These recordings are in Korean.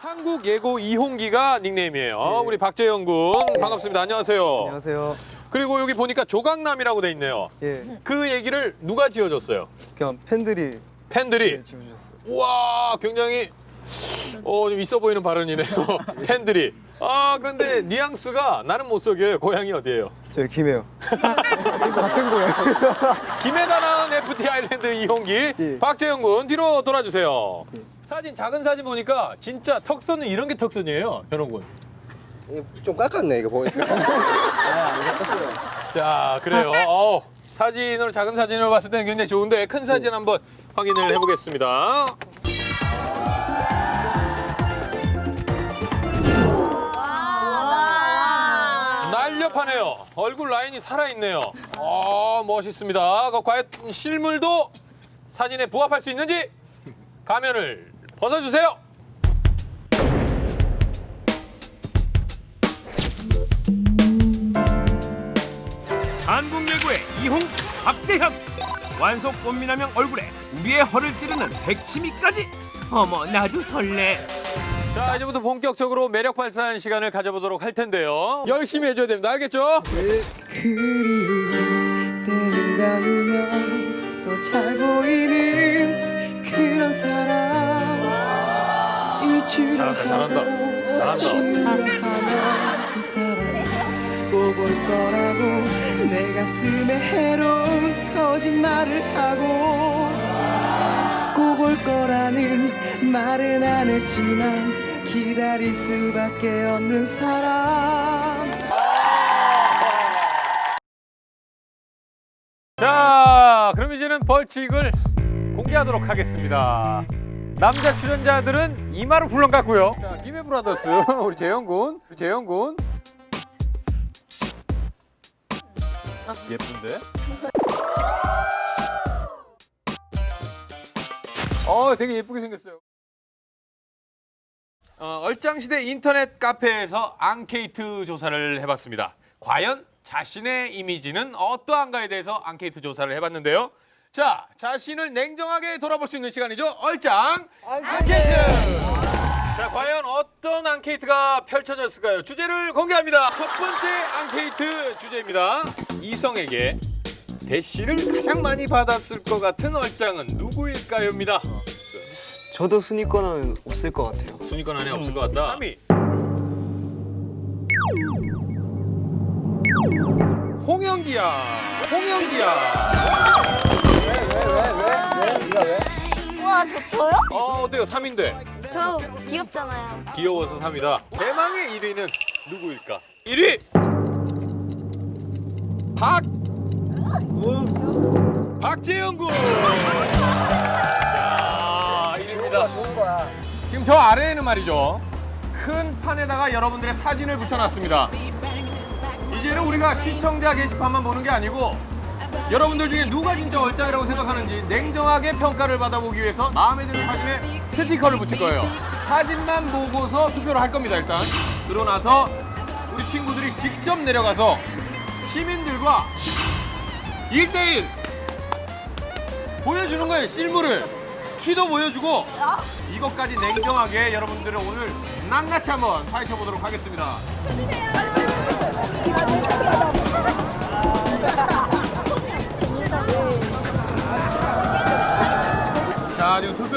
한국 예고 이홍기가 닉네임이에요. 네. 우리 박재영 군 반갑습니다. 안녕하세요. 안녕하세요. 그리고 여기 보니까 조각남이라고 돼 있네요. 예, 그 얘기를 누가 지어줬어요? 그냥 팬들이 팬들이. 예, 지어주셨어요. 우와 굉장히 어, 좀 있어 보이는 발언이네요. 팬들이. 아 그런데 뉘앙스가 나는 못 속여요. 고향이 어디예요? 저희 김해요. 같은. 김해가 낳은 FT 아일랜드 이홍기 예. 박재영 군 뒤로 돌아주세요. 예. 사진 작은 사진 보니까 진짜 턱선은 이런 게 턱선이에요, 현웅 군. 이게 좀 깎았네 이거 보니까. 안 바꿨어요. 자 그래요. 어, 사진으로 작은 사진으로 봤을 때는 굉장히 좋은데 큰 사진 한번 확인을 해보겠습니다. 날렵하네요. 얼굴 라인이 살아있네요. 어, 멋있습니다. 그 과연 실물도 사진에 부합할 수 있는지 가면을 벗어주세요. 한국 예고의 이홍 박재현 완속 꽃미남형 얼굴에 우리의 허를 찌르는 백치미까지 어머 나도 설레 자 이제부터 본격적으로 매력 발산 시간을 가져보도록 할 텐데요. 열심히 해줘야 됩니다. 알겠죠? 그리울 때는 가면 더잘 보이는 잘한다, 잘한다. 잘한다. 자, 그럼 이제는 벌칙을 공개하도록 하겠습니다. 남자 출연자들은 이마로 훌렁 깎고요. 자, 김해 브라더스 우리 재영 군, 우리 재영 군. 예쁜데? 어, 되게 예쁘게 생겼어요. 어, 얼짱시대 인터넷 카페에서 앙케이트 조사를 해봤습니다. 과연 자신의 이미지는 어떠한가에 대해서 앙케이트 조사를 해봤는데요. 자, 자신을 냉정하게 돌아볼 수 있는 시간이죠. 얼짱 앙케이트. 자, 과연 어떤 앙케이트가 펼쳐졌을까요? 주제를 공개합니다. 첫 번째 앙케이트 주제입니다. 이성에게 대시를 가장 많이 받았을 것 같은 얼짱은 누구일까요?입니다. 저도 순위권은 없을 것 같아요. 순위권 안에 없을 것 같다. 3위. 홍영기야. 홍영기야. 저 저요? 어, 어때요? 3인데. 저 귀엽잖아요. 귀여워서 3위다. 대망의 1위는 누구일까? 1위. 박 박재영 군. 자, 1위입니다. 좋은 거야. 지금 저 아래에는 말이죠. 큰 판에다가 여러분들의 사진을 붙여놨습니다. 이제는 우리가 시청자 게시판만 보는 게 아니고 여러분들 중에 누가 진짜 얼짱이라고 생각하는지 냉정하게 평가를 받아보기 위해서 마음에 드는 사진에 스티커를 붙일 거예요. 사진만 보고서 투표를 할 겁니다, 일단. 그러고 나서 우리 친구들이 직접 내려가서 시민들과 1대1 보여주는 거예요, 실물을. 키도 보여주고 이것까지 냉정하게 여러분들을 오늘 낱낱이 한번 파헤쳐 보도록 하겠습니다.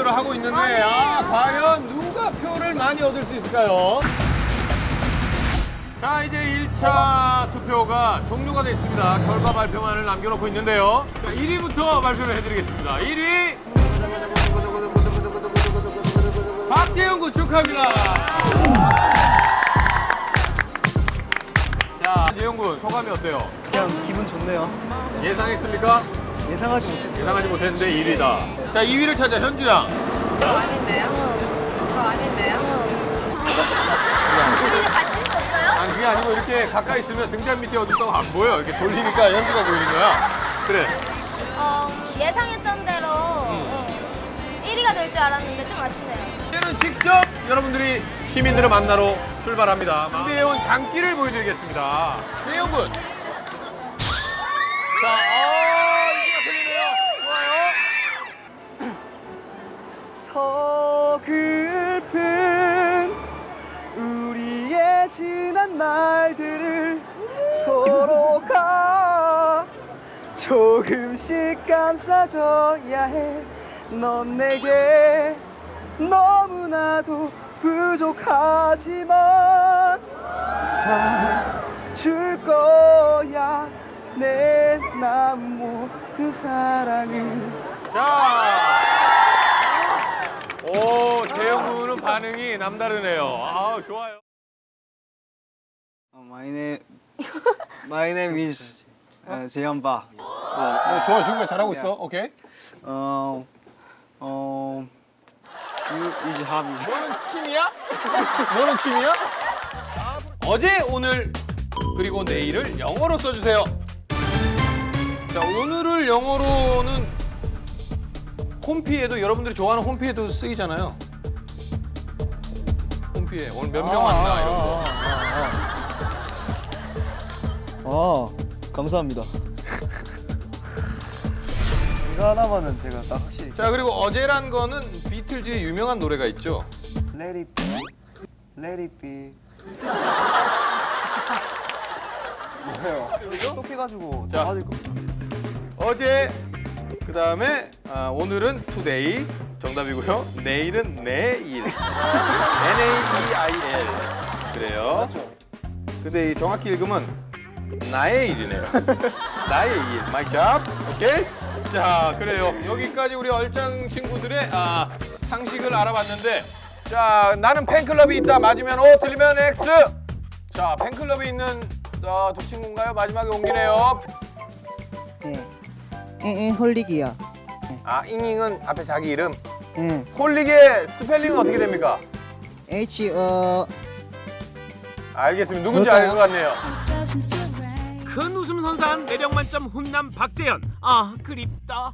투표를 하고 있는데, 아, 과연 누가 표를 많이 얻을 수 있을까요? 자, 이제 1차 투표가 종료가 됐습니다. 결과 발표만을 남겨놓고 있는데요. 자, 1위부터 발표를 해드리겠습니다. 1위, 박재영 군 축하합니다. 자, 재영 군 소감이 어때요? 그냥 기분 좋네요. 예상했습니까? 예상하지 못했어요. 예상하지 못했는데 1위다. 자, 2위를 찾아 현주 양. 저 아닌데요? 저 아닌데요? 아니 그게 아니고 이렇게 가까이 있으면 등잔 밑에 어디 있다고 안 보여. 이렇게 돌리니까 현주가 보이는 거야. 그래. 어, 예상했던 대로 1위가 될 줄 알았는데 좀 아쉽네요. 이제는 직접 여러분들이 시민들을 만나러 출발합니다. 준비해온 장기를 보여드리겠습니다. 재영 군. 자, 조금씩 감싸줘야 해. 넌 내게 너무나도 부족하지만 다 줄 거야 내 남은 모든 사랑을 자. 오, 재영 군은 반응이 남다르네요. 아, 좋아요. 어, My name My name is 어, 재현 바 어, 좋아, 지금까지 잘하고 있어. 오케이. 어, 어, you is happy 너는 취미야? 너는 취미야? 어제, 오늘, 그리고 내일을 영어로 써주세요. 자, 오늘을 영어로는 홈피에도 여러분들이 좋아하는 홈피에도 쓰이잖아요. 홈피에 오늘 몇 명 왔나 이런 거. 어, 감사합니다 이거 하나만은 제가 딱 확실히 자, 그리고 어제란 거는 비틀즈의 유명한 노래가 있죠. Let it be Let it be 뭐예요? 똑해가지고 자. 맞을 겁니다 어제 그 다음에 아, 오늘은 today 정답이고요. 내일은 내일. N A E I L 그래요. 근데 이 정확히 읽으면 나의 일이네요. 나의 일, my job. 오케이? 자, 그래요. 여기까지 우리 얼짱 친구들의 아, 상식을 알아봤는데, 자, 나는 팬클럽이 있다. 맞으면 O, 틀리면 X. 자, 팬클럽이 있는 어, 두 친구인가요? 마지막에 옮기네요. 예. 예, 예, 홀릭이요. 아, 잉잉은 앞에 자기 이름. 예. 홀릭의 스펠링은 어떻게 됩니까? H O 알겠습니다. 누군지 알 것 같네요. 큰 웃음 선사한 매력 만점 훈남 박재현. 아 그립다